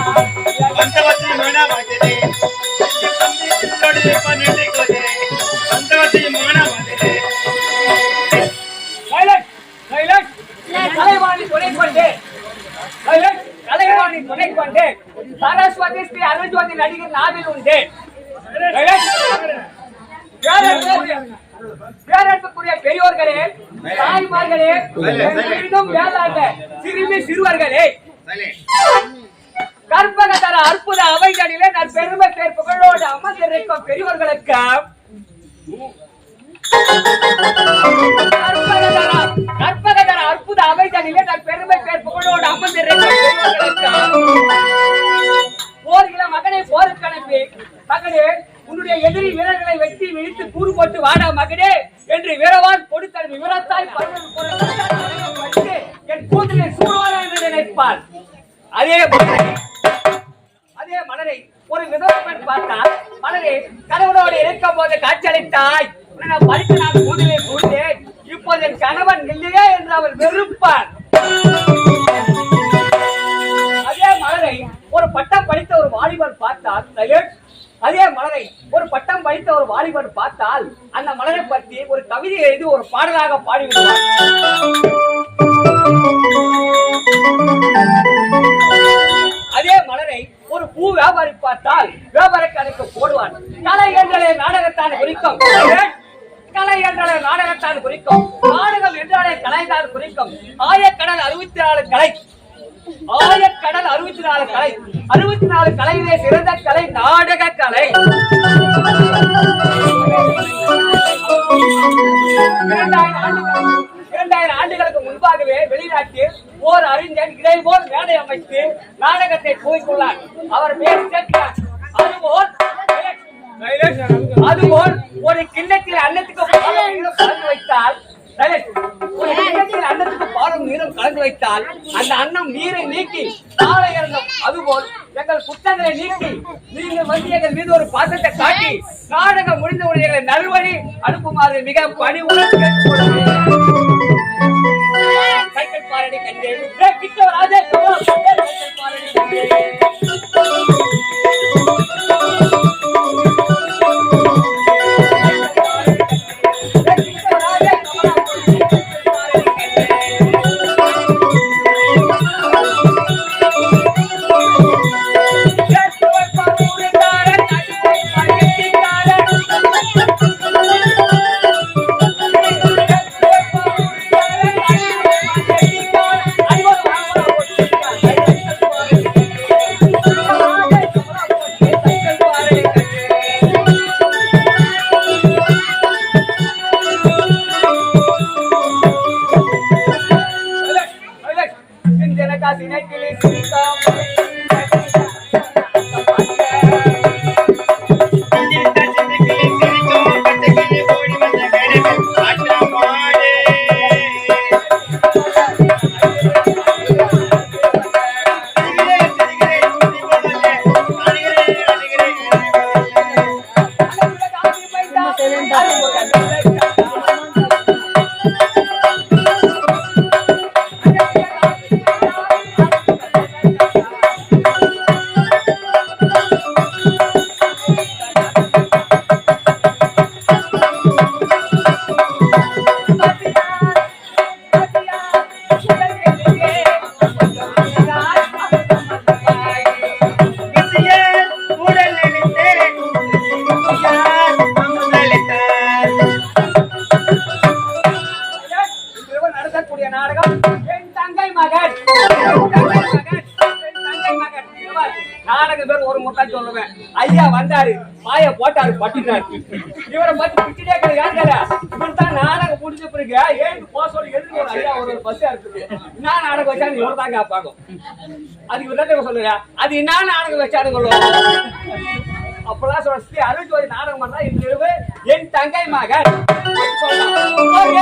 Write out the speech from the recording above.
पंचवती महिना माहिती துணை கொண்டு சரஸ்வதி ஸ்ரீ அருள்ஜோதி நடிகர் நாவில் உண்டு. பேரன்புக்குரிய பெரியோர்களே தாய்மார்களே இன்னும் வேளாண்ட சிறுமி சிறுவர்களே கற்பகதர அற்புத அவைகளிலே நான் பெருமை பேர் புகழோடு அமர்ந்திருக்கும் பெரியோர்களுக்கு எதிரி வீரர்களை வெட்டி விழித்து கூறு போட்டு வாடா மகனே என்று வீரவான் கொடுத்த விவரத்தாய் என் கூந்தலை சூடுவாரா என்று நினைப்பார் அதே மலரை அதே மலரை ஒரு விதவன் பார்த்தால் மலரை கணவனோடு இருக்கும் போது காட்சியளித்தாய். உன்னை நான் பறித்து நான் கூந்தலை கூட்டேன் இப்போது என் கணவன் இல்லையே என்று அவர் வெறுப்பார் அதே மலரை ஒரு பட்டம் படித்த ஒரு வாலிபர் பார்த்தால் சைலண்ட். அதே மலரை ஒரு பட்டம் படித்த ஒரு வாலிபன் பார்த்தால் அந்த மலரை பற்றி ஒரு கவிதை எழுதி ஒரு பாடலாக பாடிவிடுவார். அதே மலரை ஒரு பூ வியாபாரி பார்த்தால் வியாபார கணக்கு போடுவான் கலை என்றாலே நாடகத்தான் குறிக்கும். கலை என்றாலே நாடகத்தான் குறிக்கும். நாடகம் என்றாலே கலைதான் குறிக்கும். ஆயக்கடல் அறுபத்தி நாலு கலை. ஆயக்கடல் அறுபத்தி நாலு கலை. அறுபத்தி நாலு கலையிலே சிறந்த கலை நாடக கலை இரண்டாயிரம் ஆண்டுகள் இரண்டாயிரம் ஆண்டுகளுக்கு முன்பாகவே வெளிநாட்டில் ஓர் அறிஞர் இடைபோல் மேடை அமைத்து நாடகத்தை கூறிக்கொள்ளார் அவர் பேர் அதுபோல் அதுபோல் ஒரு கிண்ணத்தில் அன்னத்துக்கு வைத்தால் சைலண்ட். ஒரு கிண்ணத்தில் அன்னத்துக்கு பாலும் நீரும் கலந்து வைத்தால் அந்த அன்னம் நீரை நீக்கி தாழ இறங்கும். அதுபோல் எங்கள் குற்றங்களை நீக்கி நீங்கள் வந்து எங்கள் மீது ஒரு பாசத்தை காட்டி நாடகம் முடிந்தவுடன் எங்களை நல்வழி அனுப்புமாறு மிக பணி கேட்டுக்கொள்கிறேன். சைக்கிள் சிந்தித்த சிந்தக்கிளி சிரிக்கும் இரவு நாடகம் என் தங்கை மகன். என் தங்கை மகன் என் தங்கை மகன். இவர் நாடகம் பேர் ஒரு முட்டை சொல்லுவேன் ஐயா வந்தாரு பாய போட்டாரு பட்டினாரு. இவரை பத்தி பிச்சுட்டே கிடையாது இவன் தான் நாடகம் முடிஞ்ச பிறகு ஏன் போக சொல்லி எதிர்க்கு ஒரு ஐயா ஒரு பஸ் இருக்குது. என்ன நாடகம் வச்சாரு இவர் தான் கேட்பாங்க அது இவர் தான் சொல்லுங்க. அது என்ன நாடகம் வச்சாரு சொல்லுவாங்க அப்பெல்லாம் சொல்ல ஸ்ரீ அருள்ஜோதி நாடகம் பண்ணா இந்த என் தங்கை மகன். சொல்லலாம்.